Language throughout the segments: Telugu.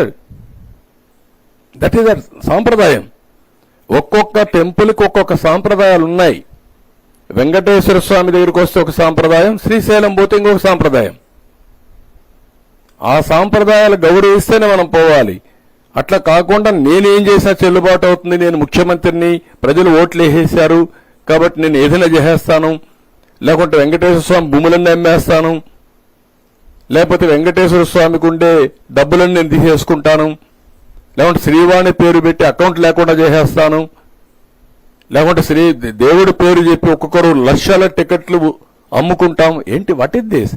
చేస్తాడు దట్ ఈస్ దట్ సాంప్రదాయం ఒక్కొక్క టెంపుల్కి ఒక్కొక్క సాంప్రదాయాలు ఉన్నాయి. వెంకటేశ్వర స్వామి దగ్గరికి వస్తే ఒక సాంప్రదాయం శ్రీశైలం పోతే ఇంకొక సాంప్రదాయం ఆ సాంప్రదాయాలు గౌరవిస్తేనే మనం పోవాలి. అట్లా కాకుండా నేనేం చేసినా చెల్లుబాటు అవుతుంది. నేను ముఖ్యమంత్రిని ప్రజలు ఓట్లు వేసేశారు. కాబట్టి నేను ఏదైనా చేసేస్తాను. లేకుంటే వెంకటేశ్వర స్వామి భూములన్నీ అమ్మేస్తాను. లేకపోతే వెంకటేశ్వర స్వామికి ఉండే డబ్బులన్నీ నేను తీసేసుకుంటాను. లేకుంటే శ్రీవాణి పేరు పెట్టి అకౌంట్ లేకుండా చేసేస్తాను. లేకుంటే శ్రీ దేవుడి పేరు చెప్పి ఒక్కొక్కరు లక్షల టికెట్లు అమ్ముకుంటాం. ఏంటి వాట్ ఇస్ దిస్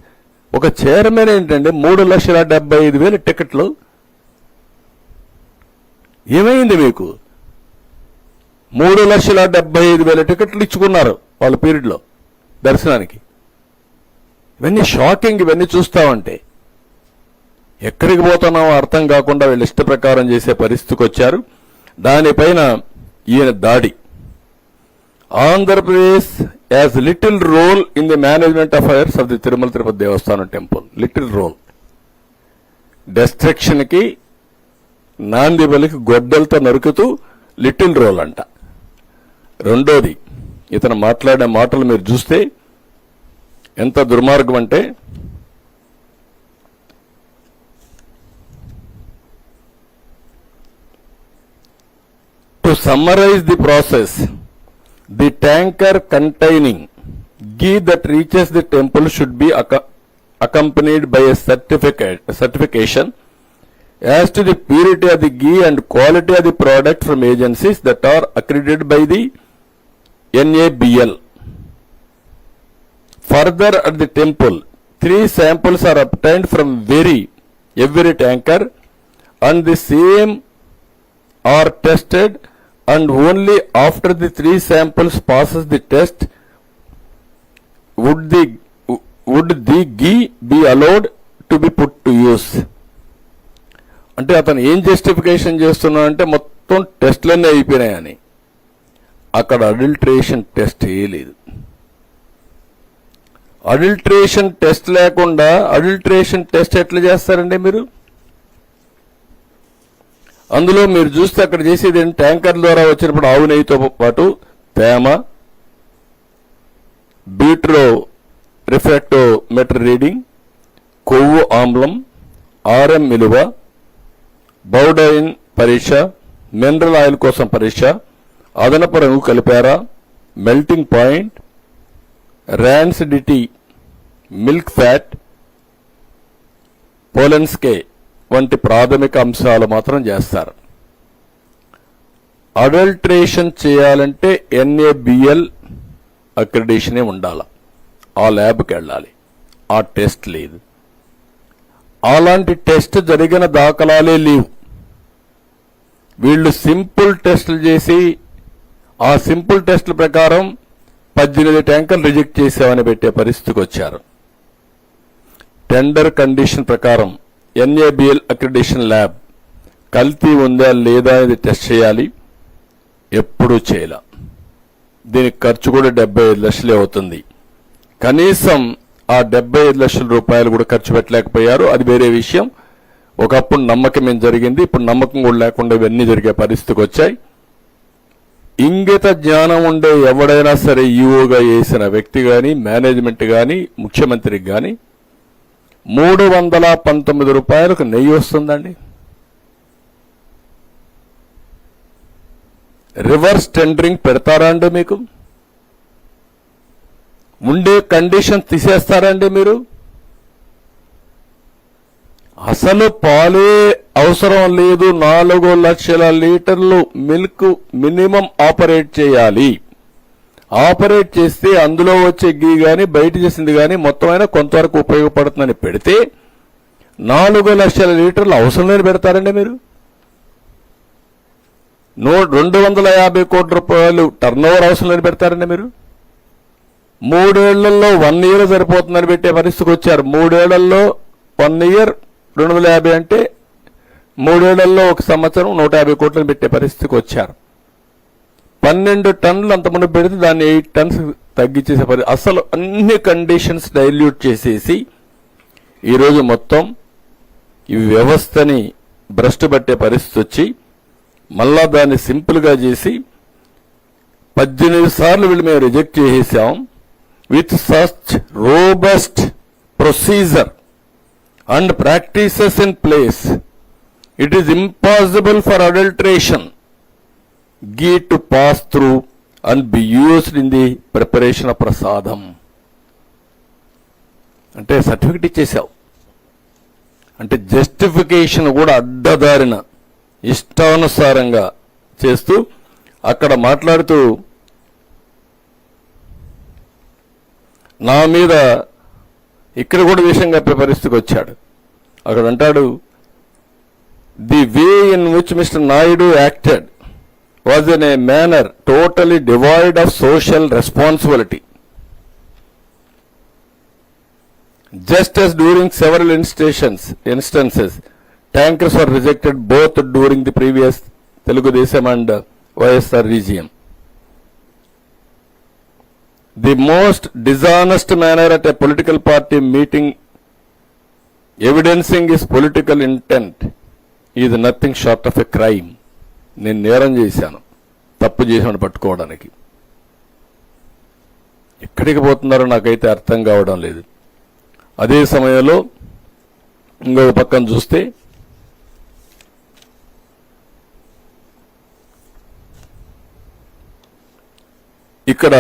ఒక చైర్మన్ ఏంటంటే మూడు లక్షల డెబ్బై ఐదు వేల టికెట్లు. ఏమైంది మీకు? మూడు లక్షల డెబ్బై ఐదు వేల టికెట్లు ఇచ్చుకున్నారు వాళ్ళ పీరియడ్లో దర్శనానికి. ఇవన్నీ షాకింగ్ ఇవన్నీ చూస్తామంటే ఎక్కడికి పోతున్నామో అర్థం కాకుండా వీళ్ళు ఇష్ట ప్రకారం చేసే పరిస్థితికి వచ్చారు. దానిపైన ఈయన దాడి. Andhra Pradesh has little role in the management affairs of the Tirumala Tirupati Devasthanam temple. Little role. డెస్ట్రక్షన్కి నాంది బలికి గొడ్డలతో నరుకుతూ లిటిల్ రోల్ అంట. రెండోది ఇతను మాట్లాడే మాటలు మీరు చూస్తే ఎంత దుర్మార్గం అంటే To summarize the process, the tanker containing ghee that reaches the temple should be accompanied by a certificate, certification as to the purity of the ghee and quality of the product from agencies that are accredited by the NABL. Further at the temple, three samples are obtained from very every tanker and the same are tested and only after the three samples passes the test would the would the ghee be allowed to be put to use అంటే అతను ఏం జస్టిఫికేషన్ చేస్తున్నాడంటే మొత్తం టెస్ట్లన్నీ అయిపోయినాయని అక్కడ అడల్ట్రేషన్ టెస్ట్ వేయలేదు అడల్ట్రేషన్ టెస్ట్ లేకుండా అడల్ట్రేషన్ టెస్ట్ ఎట్లా చేస్తారండి మీరు? అందులో మీరు చూస్తే అక్కడ చేసేది ట్యాంకర్ ద్వారా వచ్చినప్పుడు ఆవు నెయ్యితో పాటు తేమ బీట్రో రిఫ్రాక్టోమీటర్ రీడింగ్ కొవ్వు ఆమ్లం ఆర్ఎం విలువ బౌడైన్ పరీక్ష మినరల్ ఆయిల్ కోసం పరీక్ష అదనపు రంగు కలిపారా melting point rancidity milk fat Polenske వంటి ప్రాథమిక అంశాలు మాత్రం చేస్తారు. అడల్ట్రేషన్ చేయాలంటే ఎన్ఏబిఎల్ అక్రిడేషనే ఉండాలి. ఆ ల్యాబ్కి వెళ్ళాలి. ఆ టెస్ట్ లేదు. అలాంటి టెస్ట్ జరిగిన దాఖలాలే లేవు. వీళ్ళు సింపుల్ టెస్టులు చేసి ఆ సింపుల్ టెస్టుల ప్రకారం పద్దెనిమిది ట్యాంకర్లు రిజెక్ట్ చేసామని పెట్టే పరిస్థితికి వచ్చారు. టెండర్ కండిషన్ ప్రకారం ఎన్ఏబిఎల్ అక్రిడేషన్ ల్యాబ్ కల్తీ ఉందా లేదా అనేది టెస్ట్ చేయాలి. ఎప్పుడూ చేయాల. దీనికి ఖర్చు కూడా డెబ్బై ఐదు లక్షలే అవుతుంది. కనీసం ఆ డెబ్బై ఐదు లక్షల రూపాయలు కూడా ఖర్చు పెట్టలేకపోయారు. అది వేరే విషయం. ఒకప్పుడు నమ్మకం ఏం జరిగింది? ఇప్పుడు నమ్మకం కూడా లేకుండా ఇవన్నీ జరిగే పరిస్థితికి వచ్చాయి. ఇంగిత జ్ఞానం ఉండే ఎవడైనా సరే ఈఓగా వేసిన వ్యక్తి కానీ మేనేజ్మెంట్ కానీ ముఖ్యమంత్రికి కానీ మూడు వందల పంతొమ్మిది రూపాయలకు నెయ్యి వస్తుందండి. రివర్స్ టెండరింగ్ పెడతారా అండి మీకు? ఉండే కండిషన్ తీసేస్తారండి మీరు? అసలు పాలే అవసరం లేదు. నాలుగు లక్షల లీటర్లు మిల్క్ మినిమం ఆపరేట్ చేయాలి. ఆపరేట్ చేస్తే అందులో వచ్చే గీ గాని బయట చేసింది గాని మొత్తం అయినా కొంతవరకు ఉపయోగపడుతుందని పెడితే నాలుగు లక్షల లీటర్లు అవసరం లేని పెడతారండి మీరు? నూ రెండు వందల యాభై కోట్ల రూపాయలు టర్న్ ఓవర్ అవసరం లేని పెడతారండి మీరు? మూడేళ్ళలో వన్ ఇయర్ సరిపోతుందని పెట్టే పరిస్థితికి వచ్చారు. మూడేళ్ళలో వన్ ఇయర్ రెండు వందల యాభై అంటే మూడేళ్ళలో ఒక సంవత్సరం నూట యాభై కోట్లను పెట్టే పరిస్థితికి వచ్చారు. పన్నెండు టన్నులు అంతమంది పెడితే దాన్ని ఎయిట్ టన్స్ తగ్గించేసే పరి అసలు అన్ని కండిషన్స్ డైల్యూట్ చేసేసి ఈరోజు మొత్తం ఈ వ్యవస్థని భ్రష్టు పట్టే పరిస్థితి వచ్చి మళ్ళా దాన్ని సింపుల్గా చేసి పద్దెనిమిది సార్లు వీళ్ళు మేము రిజెక్ట్ చేసేసాం. With such robust procedure. And practices in place it is impossible for adulteration ghee to pass through and be used in the preparation of prasadam అంటే సర్టిఫికెట్ ఇచ్చేసావు. అంటే జస్టిఫికేషన్ కూడా అడ్డదారిన ఇష్టానుసారంగా చేస్తూ అక్కడ మాట్లాడుతూ నా మీద ఇక్కడ కూడా విషయంగా పరిస్థితికి వచ్చాడు. అక్కడ అంటాడు the way in which mister Naidu acted was in a manner totally devoid of social responsibility just as during several instances instances tankers are rejected both during the previous Telugu Desam and YSR regime the most dishonest manner at a political party meeting evidencing is political intent is nothing short of a crime నేను నేరం చేశాను. తప్పు చేశాను పట్టుకోవడానికి. ఎక్కడికి పోతున్నారో నాకైతే అర్థం కావడం లేదు. అదే సమయంలో ఇంకొక పక్కన చూస్తే ఇక్కడ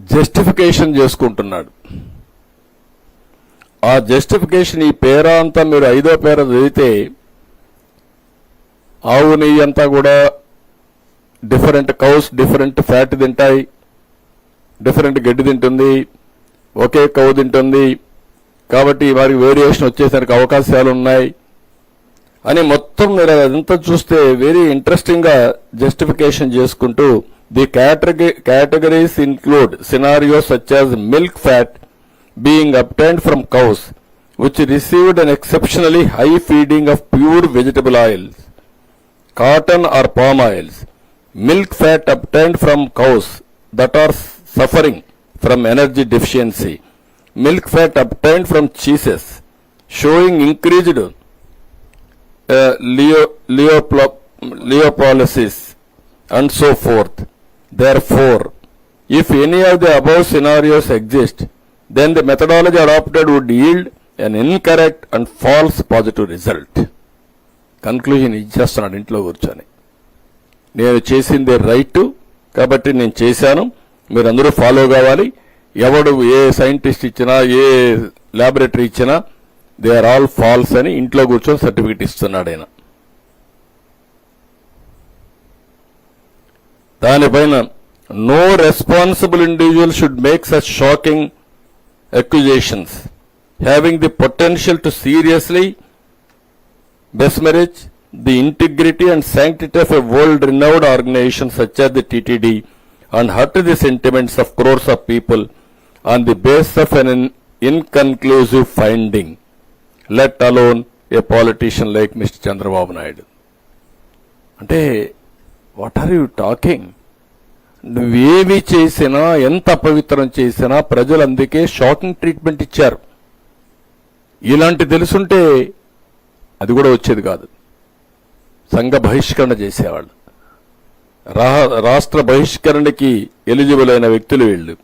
జస్టిఫికేషన్ చేసుకుంటున్నాడు. ఆ జస్టిఫికేషన్ ఈ పేర అంతా మీరు ఐదో పేర చదివితే ఆవు నెయ్యి అంతా కూడా డిఫరెంట్ కౌస్ డిఫరెంట్ ఫ్యాట్ తింటాయి డిఫరెంట్ గడ్డి తింటుంది ఒకే కౌ తింటుంది. కాబట్టి వారికి వేరియేషన్ వచ్చేసరికి అవకాశాలు ఉన్నాయి. అని మొత్తం మీరు అదంతా చూస్తే వెరీ ఇంట్రెస్టింగ్గా జస్టిఫికేషన్ చేసుకుంటూ The categories include scenarios such as milk fat being obtained from cows, which received an exceptionally high feeding of pure vegetable oils, cotton or palm oils, milk fat obtained from cows that are suffering from energy deficiency, milk fat obtained from cheeses, showing increased uh, leo, leopolysis and so forth. Therefore if any of the above scenarios exist then the methodology adopted would yield an incorrect and false positive result conclusion ఇచ్చేస్తున్నాడు ఇంట్లో కూర్చొని. నేను చేసింది రైట్ కాబట్టి నేను చేశాను. మీరందరూ ఫాలో కావాలి. ఎవడు ఏ సైంటిస్ట్ ఇచ్చినా ఏ లాబొరేటరీ ఇచ్చినా దే ఆర్ ఆల్ ఫాల్స్ అని ఇంట్లో కూర్చొని సర్టిఫికేట్ ఇస్తున్నాడు ఆయన. దానిపైన no responsible individual should make such shocking accusations having the potential to seriously besmirch the integrity and sanctity of a world-renowned organization such as the TTD and hurt the sentiments of crores of people on the basis of an in- inconclusive finding, let alone a politician like Mr. Chandrababu Naidu. అంటే వాట్ ఆర్ యూ టాకింగ్ నువ్వేమి చేసినా ఎంత అపవిత్రం చేసినా ప్రజలు అందుకే షాకింగ్ ట్రీట్మెంట్ ఇచ్చారు. ఇలాంటి తెలుసుంటే అది కూడా వచ్చేది కాదు. సంఘ బహిష్కరణ చేసేవాళ్ళు. రా- రాష్ట్ర బహిష్కరణకి ఎలిజిబుల్ అయిన వ్యక్తులు వీళ్ళు.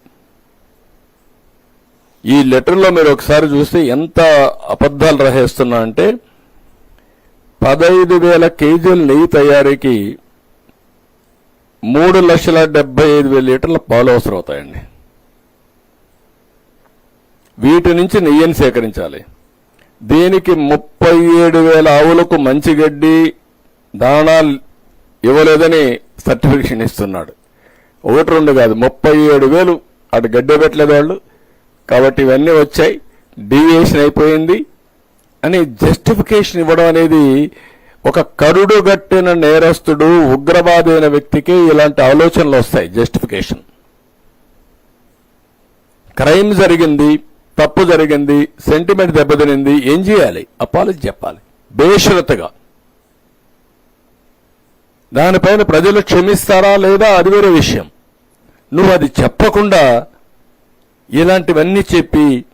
ఈ లెటర్లో మీరు ఒకసారి చూస్తే ఎంత అబద్ధాలు రహేస్తున్నా అంటే పదహైదు వేల కేజీల నెయ్యి తయారీకి మూడు లక్షల డెబ్బై ఐదు వేల లీటర్ల పాలు అవసరం అవుతాయండి వీటి నుంచి నెయ్యిని సేకరించాలి. దీనికి ముప్పై ఏడు వేల ఆవులకు మంచి గడ్డి దాణాలు ఇవ్వలేదని సర్టిఫికేషన్ ఇస్తున్నాడు. ఒకటి రెండు కాదు ముప్పై ఏడు వేలు అటు గడ్డి పెట్టలేదు వాళ్ళు. కాబట్టి ఇవన్నీ వచ్చాయి. డీవియేషన్ అయిపోయింది. అని జస్టిఫికేషన్ ఇవ్వడం అనేది ఒక కరుడు గట్టిన నేరస్తుడు ఉగ్రవాది అయిన వ్యక్తికి ఇలాంటి ఆలోచనలు వస్తాయి జస్టిఫికేషన్ క్రైమ్ జరిగింది తప్పు జరిగింది సెంటిమెంట్ దెబ్బతినింది ఏం చేయాలి? అపాలజీ చెప్పాలి. బేషరతగా. దానిపైన ప్రజలు క్షమిస్తారా లేదా అది వేరే విషయం. నువ్వు అది చెప్పకుండా ఇలాంటివన్నీ చెప్పి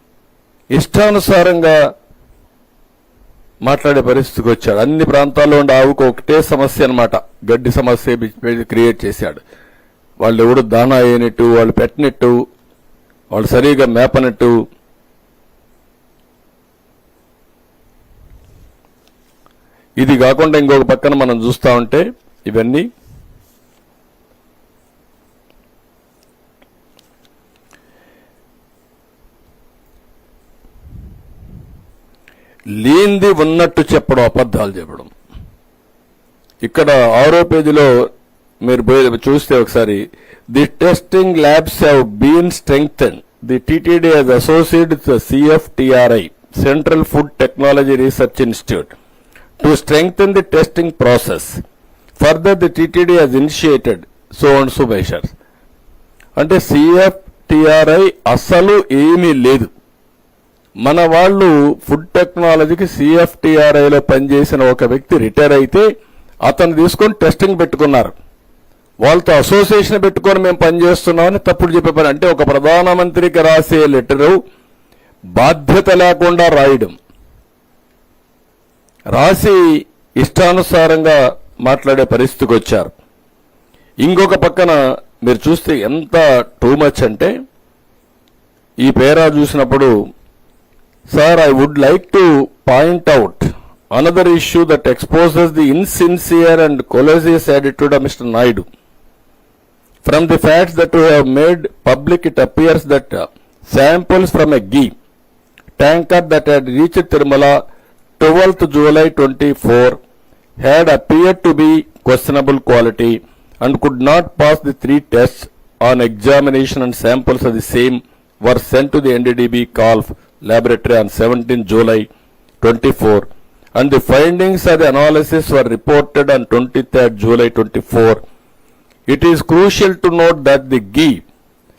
ఇష్టానుసారంగా మాట్లాడే పరిస్థితికి వచ్చాడు. అన్ని ప్రాంతాల్లో ఉండే ఆవుకు ఒకటే సమస్య అనమాట గడ్డి సమస్య క్రియేట్ చేశాడు. వాళ్ళు ఎవడు దానా అయినట్టు వాళ్ళు పెట్టినట్టు వాళ్ళు సరిగా మేపనట్టు. ఇది కాకుండా ఇంకొక పక్కన మనం చూస్తా ఉంటే ఇవన్నీ లేనిది ఉన్నట్టు చెప్పడం అబద్ధాలు చెప్పడం. ఇక్కడ ఆరో పేజీలో మీరు చూస్తే ఒకసారి the testing labs have been strengthen the TTD has associate CFTRI central food technology research institute to strengthen the testing process further the TTD has initiated so and so measures అంటే సిఎఫ్టిఆర్ఐ అసలు ఏమీ లేదు. మన వాళ్ళు ఫుడ్ టెక్నాలజీకి సిఎఫ్టిఆర్ఐలో పనిచేసిన ఒక వ్యక్తి రిటైర్ అయితే అతను తీసుకొని టెస్టింగ్ పెట్టుకున్నారు. వాళ్ళతో అసోసియేషన్ పెట్టుకొని మేము పనిచేస్తున్నామని తప్పుడు చెప్పే పని. అంటే ఒక ప్రధానమంత్రికి రాసే లెటరు బాధ్యత లేకుండా రాయడం. రాసి ఇష్టానుసారంగా మాట్లాడే పరిస్థితికి వచ్చారు. ఇంకొక పక్కన మీరు చూస్తే ఎంత టూ మచ్ అంటే ఈ పేరా చూసినప్పుడు Sir, I would like to point out another issue that exposes the insincere and callous attitude of Mr. Naidu. From the facts that we have made public, it appears that uh, samples from a ghee tanker that had reached Tirumala 12th July 24 had appeared to be questionable quality and could not pass the three tests on examination and samples of the same were sent to the NDDB CALF laboratory on 17 July 24 and the findings of the analysis were reported on 23rd July 24. It is crucial to note that the ghee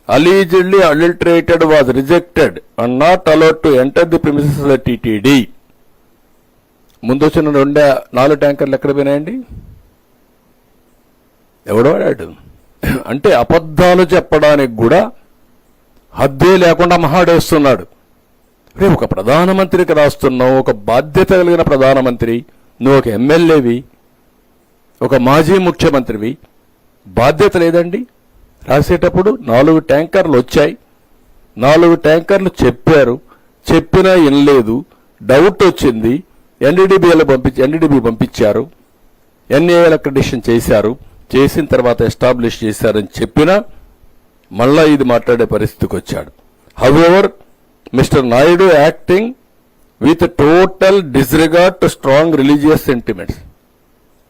allegedly adulterated was rejected and not allowed to enter the premises of the TTD. ముందు వచ్చిన రెండే నాలుగు ట్యాంకర్లు ఎక్కడ పోయినాయండి ఎవడో వాడాడు అంటే అబద్ధాలు చెప్పడానికి కూడా హద్దే లేకుండా మహాడేస్తున్నాడు రేపు ఒక ప్రధానమంత్రికి రాస్తున్నావు ఒక బాధ్యత కలిగిన ప్రధానమంత్రి నువ్వు ఒక ఎమ్మెల్యేవి ఒక మాజీ ముఖ్యమంత్రివి. బాధ్యత లేదండి. రాసేటప్పుడు నాలుగు ట్యాంకర్లు వచ్చాయి. నాలుగు ట్యాంకర్లు చెప్పారు. చెప్పినా వినలేదు డౌట్ వచ్చింది. ఎన్డీడీబీఎల్ పంపించి ఎన్డీడీబీ పంపించారు. ఎన్ఏఎల్ అక్రిడిషన్ చేశారు. చేసిన తర్వాత ఎస్టాబ్లిష్ చేశారని చెప్పినా మళ్ళా ఇది మాట్లాడే పరిస్థితికి వచ్చాడు. However mister Naidu acting with total disregard to strong religious sentiments.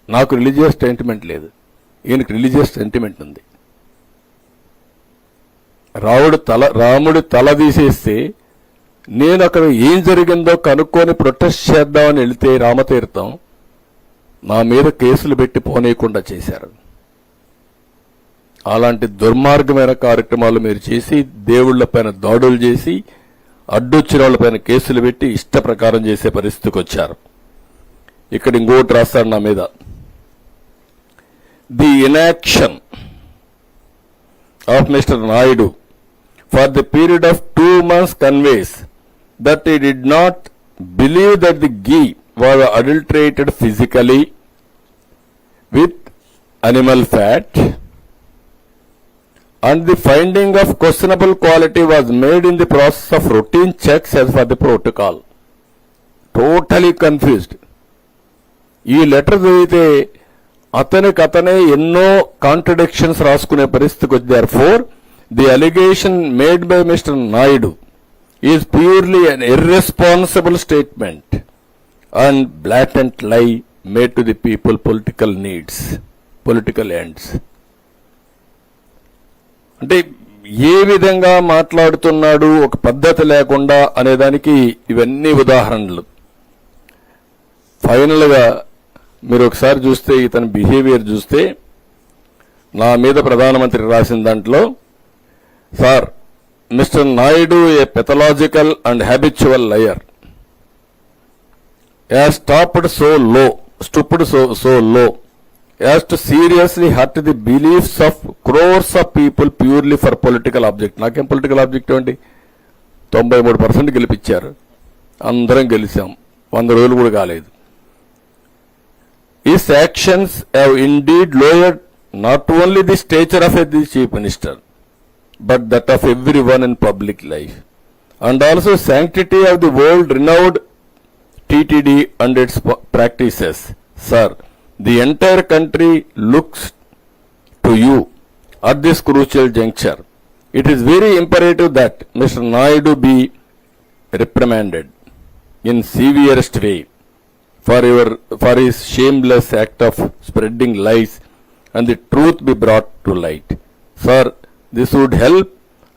నాకు రిలీజియస్ సెంటిమెంట్ లేదు. ఈయనకి రిలీజియస్ సెంటిమెంట్ ఉంది. రావుడు తల రాముడు తల తీసేస్తే నేను అక్కడ ఏం జరిగిందో కనుక్కొని ప్రొటెస్ట్ చేద్దామని వెళితే రామతీర్థం నా మీద కేసులు పెట్టి పోనీయకుండా చేశారు. అలాంటి దుర్మార్గమైన కార్యక్రమాలు మీరు చేసి దేవుళ్ళపైన దాడులు చేసి అడ్డొచ్చిన వాళ్ళపైన కేసులు పెట్టి ఇష్ట ప్రకారం చేసే పరిస్థితికి వచ్చారు. ఇక్కడ ఇంకోటి రాస్తాడు నా మీద. The inaction of mister Naidu for the period of two months conveys that he did not believe that the ghee was adulterated physically with animal fat and the finding of questionable quality was made in the process of routine checks as per the protocol. Totally confused ఈ లెటర్ చదివితే అతనికి అతనే ఎన్నో కాంట్రడిక్షన్స్ రాసుకునే పరిస్థితికి వచ్చారు for the allegation made by mister Naidu is purely an irresponsible statement and blatant lie made to the people political needs political ends అంటే ఏ విధంగా మాట్లాడుతున్నాడు ఒక పద్ధతి లేకుండా అనేదానికి ఇవన్నీ ఉదాహరణలు. ఫైనల్గా మీరు ఒకసారి చూస్తే ఇతని బిహేవియర్ చూస్తే నా మీద ప్రధానమంత్రి రాసిన దాంట్లో sir mister Naidu a pathological and habitual liar. Has stopped so low stooped so so low. As to seriously hurt the beliefs of crores of people purely for political object నాకేం పొలిటికల్ ఆబ్జెక్ట్ అండి తొంభై మూడు పర్సెంట్ గెలిపించారు అందరం గెలిచాం వంద రోజులు కూడా కాలేదు ఈ actions have indeed lower not only the stature of the chief minister but that of every one in public life and also sanctity of the world renowned TTD and its practices sir the entire country looks to you at this crucial juncture. It is very imperative that Mr. Naidu be reprimanded in severest way for your for his shameless act of spreading lies and the truth be brought to light. Sir, this would help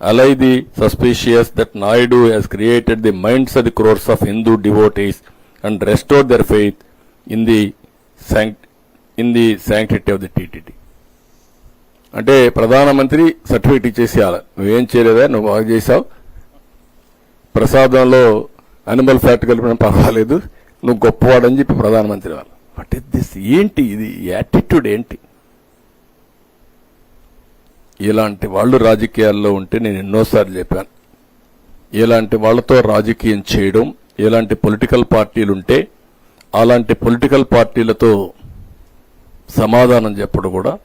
allay the suspicious that Naidu has created the minds of the crores of Hindu devotees and restored their faith in the sanct- in the sanctity of the TTD అంటే ప్రధానమంత్రి సర్టిఫికేట్ ఇచ్చేసేయాలి నువ్వేం చేయలేదా? నువ్వు బాగా చేసావు ప్రసాదంలో అనిమల్ ఫ్యాట్ కలిపిన పర్వాలేదు. నువ్వు గొప్పవాడని చెప్పి ప్రధానమంత్రి వాళ్ళు వాట్ ఇస్ దిస్ ఏంటి ఇది? యాటిట్యూడ్ ఏంటి? ఇలాంటి వాళ్ళు రాజకీయాల్లో ఉంటే నేను ఎన్నోసార్లు చెప్పాను. ఇలాంటి వాళ్ళతో రాజకీయం చేయడం ఇలాంటి పొలిటికల్ పార్టీలు ఉంటే అలాంటి పొలిటికల్ పార్టీలతో సమాధానం చెప్పడం కూడా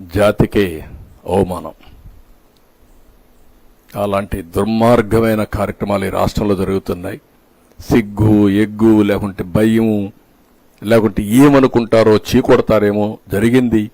జాతికే అవమానం. అలాంటి దుర్మార్గమైన కార్యక్రమాలు ఈ రాష్ట్రంలో జరుగుతున్నాయి. సిగ్గు ఎగ్గు లేకుంటే భయం లేకుంటే ఏమనుకుంటారో చీకొడతారేమో జరిగింది.